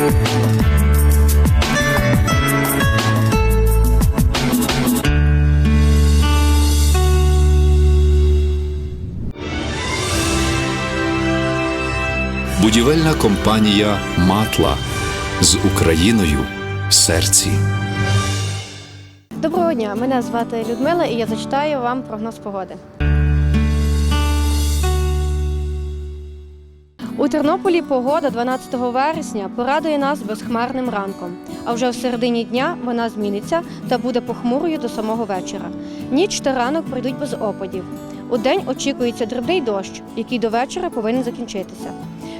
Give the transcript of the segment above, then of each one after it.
Будівельна компанія Матла з Україною в серці. Доброго дня, мене звати Людмила і я зачитаю вам прогноз погоди. У Тернополі погода 12 вересня порадує нас безхмарним ранком. А вже в середині дня вона зміниться та буде похмурою до самого вечора. Ніч та ранок пройдуть без опадів. У день очікується дрібний дощ, який до вечора повинен закінчитися.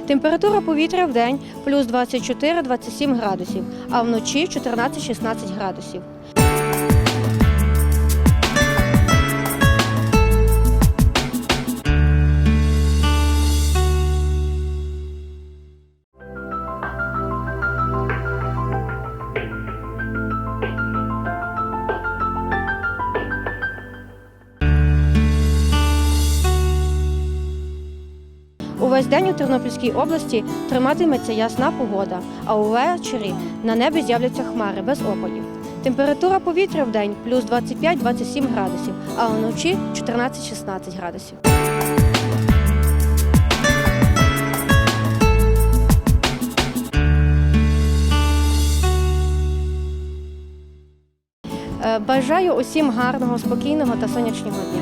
Температура повітря в день плюс 24-27 градусів, а вночі 14-16 градусів. Увесь день у Тернопільській області триматиметься ясна погода, а увечері на небі з'являться хмари без опадів. Температура повітря в день плюс 25-27 градусів, а вночі 14-16 градусів. Е, Бажаю усім гарного, спокійного та сонячного дня.